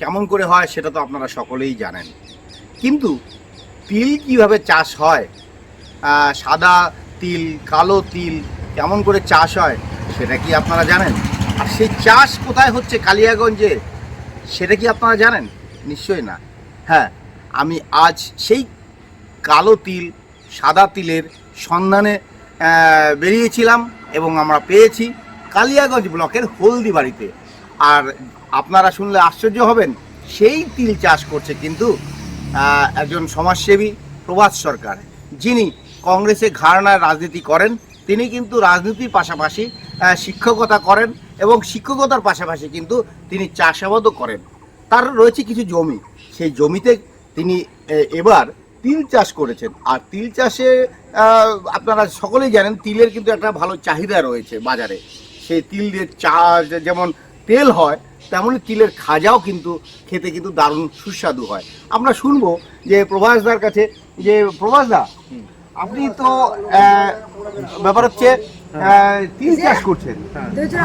কেমন করে হয় সেটা তো আপনারা সকলেই জানেন। কিন্তু তিল কীভাবে চাষ হয় সাদা তিল, কালো তিল কেমন করে চাষ হয়, সেটা কি আপনারা জানেন? আর সেই চাষ কোথায় হচ্ছে কালিয়াগঞ্জে, সেটা কি আপনারা জানেন? নিশ্চয়ই না। হ্যাঁ আমি আজ সেই কালো তিল, সাদা তিলের সন্ধানে বেরিয়েছিলাম এবং আমরা পেয়েছি কালিয়াগঞ্জ ব্লকের হলদিবাড়িতে। আর আপনারা শুনলে আশ্চর্য হবেন, সেই তিল চাষ করছে কিন্তু একজন সমাজসেবী প্রভাত সরকার। যিনি কংগ্রেসে ঘাড়নায় রাজনীতি করেন, তিনি কিন্তু রাজনীতির পাশাপাশি শিক্ষকতা করেন এবং শিক্ষকতার পাশাপাশি কিন্তু তিনি চাষাবাদও করেন। তার রয়েছে কিছু জমি। সেই জমিতে তিনি এবার তিল চাষ করেছেন। আর তিল চাষে আপনারা সকলেই জানেন, তিলের কিন্তু একটা ভালো চাহিদা রয়েছে বাজারে। সেই তিল দিয়ে চা, যেমন তেল হয় তেমনই তিলের খাজাও কিন্তু খেতে কিন্তু দারুণ সুস্বাদু হয়। আমরা শুনব যে প্রভাসদার কাছে যে প্রভাসদা আপনি তো ব্যাপার হচ্ছে তিল চাষ করছেন।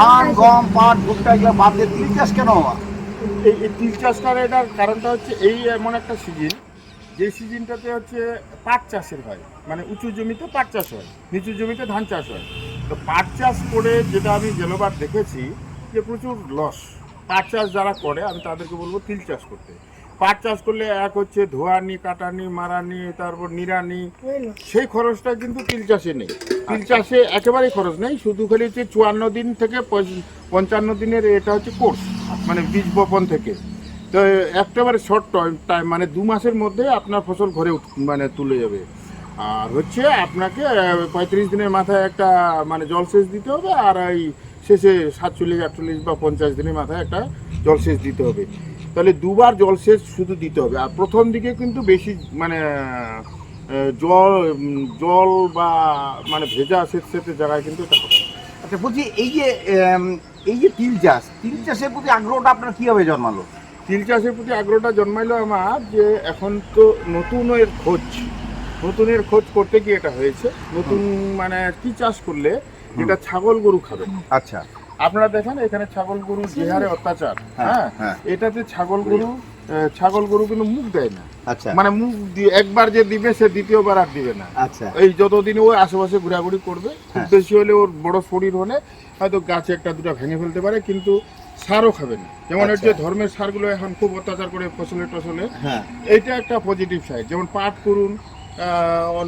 ধান গম পাট ভুট্টা এগুলো বাদ দিয়ে তিল চাষ কেন এই এই তিল চাষ করার এটার কারণটা হচ্ছে এই এমন একটা সিজন যে সিজনটাতে হচ্ছে পাট চাষের হয়। মানে উঁচু জমিতে পাট চাষ হয় নিচু জমিতে ধান চাষ হয়। তো পাট চাষ করে যেটা আমি জেলোবার দেখেছি যে প্রচুর লস। পাট চাষ যারা করে আমি তাদেরকে বলব তিল চাষ করতে। পাট চাষ করলে এক হচ্ছে ধোয়ানি কাটানি মারানি তারপর নিরানি সেই খরচটা কিন্তু তিল চাষে নেই। তিল চাষে একেবারেই খরচ নেই শুধু খালি হচ্ছে চুয়ান্ন দিন থেকে পঞ্চান্ন দিনের এটা হচ্ছে কোর্স মানে বীজ বপন থেকে। তো একেবারে শর্ট টাইম মানে দু মাসের মধ্যে আপনার ফসল ঘরে মানে তুলে যাবে। আর হচ্ছে আপনাকে পঁয়ত্রিশ দিনের মাথায় একটা মানে জলসেচ দিতে হবে আর এই শেষে সাতচল্লিশ আটচল্লিশ বা পঞ্চাশ দিনের মাথায় একটা জলসেচ দিতে হবে। তাহলে দুবার জলসেচ শুধু দিতে হবে। আর প্রথম দিকে কিন্তু বেশি মানে জল জল বা মানে ভেজা সেচ সেচের জায়গায় কিন্তু এটা আচ্ছা বলছি এই যে এই যে তিল চাষ তিল চাষের প্রতি আগ্রহটা আপনার কীভাবে জন্মালো? তিল চাষের প্রতি আগ্রহটা জন্মাইলো আমার যে এখন তো নতুনের খোঁজ। নতুনের খোঁজ করতে গিয়ে এটা হয়েছে। নতুন মানে কি চাষ করলে যেটা ছাগল গরু খাবে। আচ্ছা। আপনারা দেখেন এখানে ছাগল গরু যে হারে অত্যাচার হ্যাঁ, হ্যাঁ? হ্যাঁ। এটাতে ছাগল গরু ছাগল গরু কিন্তু মুখ দেয় না। আচ্ছা। মানে মুখ দিয়ে একবার যে দিবে সে দ্বিতীয়বার আর দিবে না। আচ্ছা। এই যতদিন ও আশেপাশে ঘোরাঘুরি করবে খুব হ্যাঁ। বেশি হলে ওর বড় শরীর হলে হয়তো গাছে একটা দুটো ভেঙে ফেলতে পারে কিন্তু সারও খাবে না। যেমন আচ্ছা। হচ্ছে ধর্মের সারগুলো এখন খুব অত্যাচার করে ফসলে টসলে হ্যাঁ। এইটা একটা পজিটিভ সাইড যেমন পাট করুন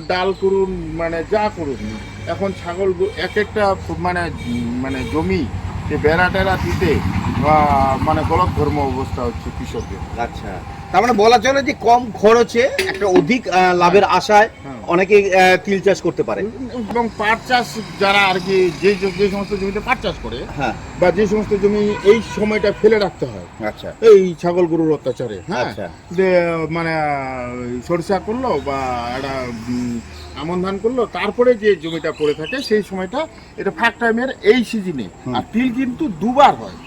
ডাল করুন মানে যা করুন। এখন ছাগল এক একটা মানে মানে জমি যে বেড়া টেরা দিতে আহ, মানে গলত ধর্ম অবস্থা হচ্ছে কৃষকদের। আচ্ছা। তার মানে বলা চলে যে কম খরচে একটা অধিক লাভের আশায় হ্যাঁ। অনেকে তিল চাষ করতে পারে। এবং পাট চাষ যারা আর কি যে যে সমস্ত জমিতে পাট চাষ করে হ্যাঁ। বা যে সমস্ত জমি এই সময়টা ফেলে রাখতে হয়। আচ্ছা। এই ছাগল গরুর অত্যাচারে হ্যাঁ? আচ্ছা। যে মানে সরিষা করল বা একটা আমন ধান করল তারপরে যে জমিটা পড়ে থাকে সেই সময়টা এটা ফাঁক টাইমের এই সিজনে আর তিল কিন্তু দুবার হয়।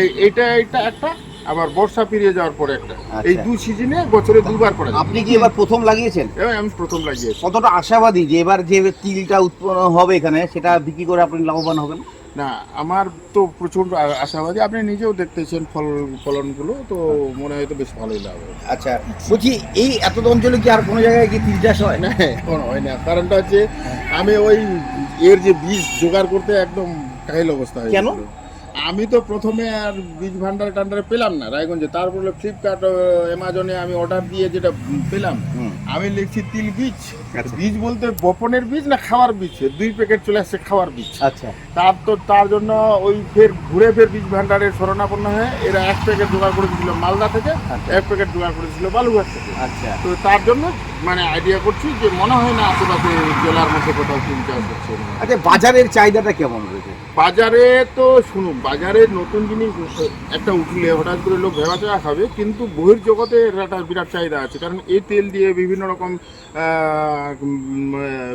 এই এটা এটা একটা আবার বর্ষা পেরিয়ে যাওয়ার পরে একটা। আচ্ছা। এই দুই সিজনে বছরে দুবার করা। আপনি কি এবার প্রথম লাগিয়েছেন? আমি প্রথম লাগিয়েছি। কতটা আশাবাদী যে এবার যে তিলটা উৎপন্ন হবে এখানে সেটা বিক্রি করে আপনি লাভবান হবেন? না আমার তো প্রচুর আশাবাদী। আপনি নিজেও দেখতেছেন ফল ফলনগুলো তো মনে হয় তো বেশ ভালোই লাভ হবে। আচ্ছা বলছি এই এত অঞ্চলে কি আর কোনো জায়গায় কি তিল চাষ হয়? না এখন হয় না। কারণটা হচ্ছে আমি ওই এর যে বীজ জোগাড় করতে একদম কাহিল অবস্থা হয়ে কেন? আমি তো প্রথমে আর বীজ ভান্ডারে টান্ডারে পেলাম না রায়গঞ্জে। তারপরে ফ্লিপকার্ট অ্যামাজনে আমি অর্ডার দিয়ে যেটা পেলাম আমি লিখছি তিল বীজ। আচ্ছা। বীজ বলতে বপনের বীজ না খাওয়ার বীজ? দুই প্যাকেট চলে আসছে খাওয়ার বীজ। আচ্ছা। তার তো তার জন্য ওই ফের ঘুরে ফের বীজ ভান্ডারের শরণাপন্ন হয়ে এরা এক প্যাকেট জোগাড় করে দিয়েছিল মালদা থেকে আচ্ছা। এক প্যাকেট জোগাড় করে দিয়েছিল বালুঘাট থেকে। আচ্ছা। তো তার জন্য মানে আইডিয়া করছি যে মনে হয় না আশেপাশে জেলার মধ্যে কোথাও তিল চাষ হচ্ছে। আচ্ছা বাজারের চাহিদাটা কেমন রয়েছে? বাজারে তো শুনুন বাজারে নতুন জিনিস একটা উঠলে হঠাৎ করে লোক ভেবা চায়া খাবে কিন্তু বহির জগতে একটা বিরাট চাহিদা আছে। কারণ এই তেল দিয়ে বিভিন্ন রকম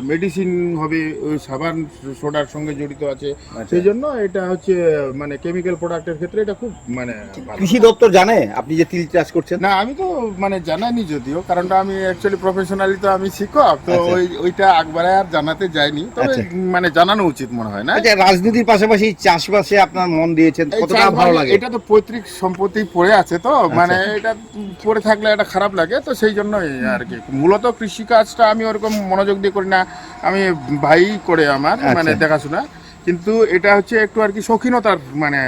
মেডিসিন হবে ওই সাবান সোডার সঙ্গে জড়িত আছে। আচ্ছা। সেই জন্য এটা হচ্ছে মানে কেমিক্যাল প্রোডাক্টের ক্ষেত্রে এটা খুব মানে কৃষি দপ্তর জানে আপনি যে তিল চাষ করছেন? না আমি তো মানে জানাইনি যদিও কারণটা আমি অ্যাকচুয়ালি প্রফেশনালি তো আমি শিক্ষক তো আচ্ছা। ওই ওইটা একবারে আর জানাতে যাইনি তবে আচ্ছা। মানে জানানো উচিত মনে হয় না আচ্ছা রাজনীতির পাশাপাশি চাষবাসে আপনার মন দিয়েছেন কতটা ভালো লাগে এটা তো পৈতৃক সম্পত্তি পড়ে আছে তো মানে এটা পড়ে থাকলে এটা খারাপ লাগে তো সেই জন্যই আর কি মূলত কৃষি কাজটা আমি ওরকম মনোযোগ দিয়ে করি না আমি ভাই করে আমার। মানে দেখাশোনা কিন্তু এটা হচ্ছে একটু আর কি শৌখিনতার মানে।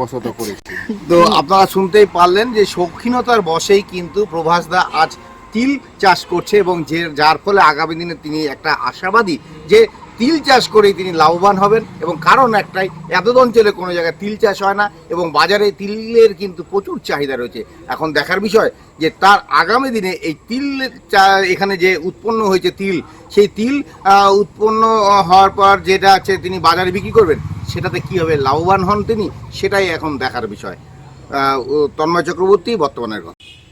বসত করেছি তো আপনারা শুনতেই পারলেন যে শৌখিনতার বশেই কিন্তু প্রভাস দা আজ তিল চাষ করছে এবং যে, যার ফলে আগামী দিনে তিনি একটা আশাবাদী যে তিল চাষ করেই তিনি লাভবান হবেন এবং কারণ একটাই এত অঞ্চলে কোনো জায়গায় তিল চাষ হয় না এবং বাজারে তিলের কিন্তু প্রচুর চাহিদা রয়েছে। এখন দেখার বিষয় যে, তার আগামী দিনে এই তিল এখানে যে উৎপন্ন হয়েছে তিল, সেই তিল উৎপন্ন হওয়ার পর যেটা আছে তিনি বাজারে বিক্রি করবেন, সেটাতে কীভাবে লাভবান হন তিনি, সেটাই এখন দেখার বিষয়। তন্ময় চক্রবর্তী, বর্তমানের কথা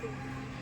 Thank you.